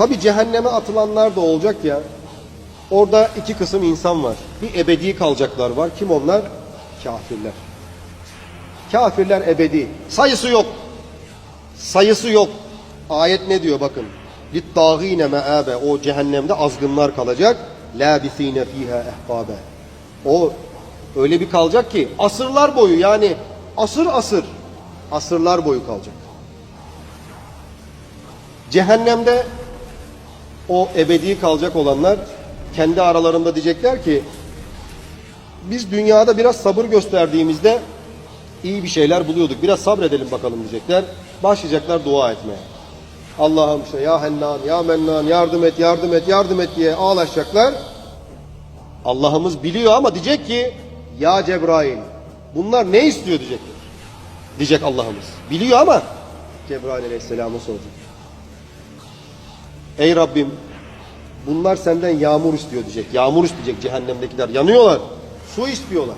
Tabi cehenneme atılanlar da olacak ya. Orada iki kısım insan var. Bir ebedi kalacaklar var. Kim onlar? Kafirler. Kafirler ebedi. Sayısı yok. Sayısı yok. Ayet ne diyor bakın. لِلطَّاغِينَ مَآبَ O cehennemde azgınlar kalacak. لَابِث۪ينَ ف۪يهَا اَحْقَابَ O öyle bir kalacak ki asırlar boyu yani asır asır asırlar boyu kalacak. Cehennemde o ebedi kalacak olanlar kendi aralarında diyecekler ki biz dünyada biraz sabır gösterdiğimizde iyi bir şeyler buluyorduk. Biraz sabredelim bakalım diyecekler. Başlayacaklar dua etmeye. Allah'ım işte ya Hennan, ya Mennan yardım et, yardım et, yardım et diye ağlaşacaklar. Allah'ımız biliyor ama diyecek ki ya Cebrail bunlar ne istiyor diyecekler. Diyecek Allah'ımız. Biliyor ama Cebrail aleyhisselam'a soracak. Ey Rabbim bunlar senden yağmur istiyor diyecek. Yağmur isteyecek cehennemdekiler. Yanıyorlar. Su istiyorlar.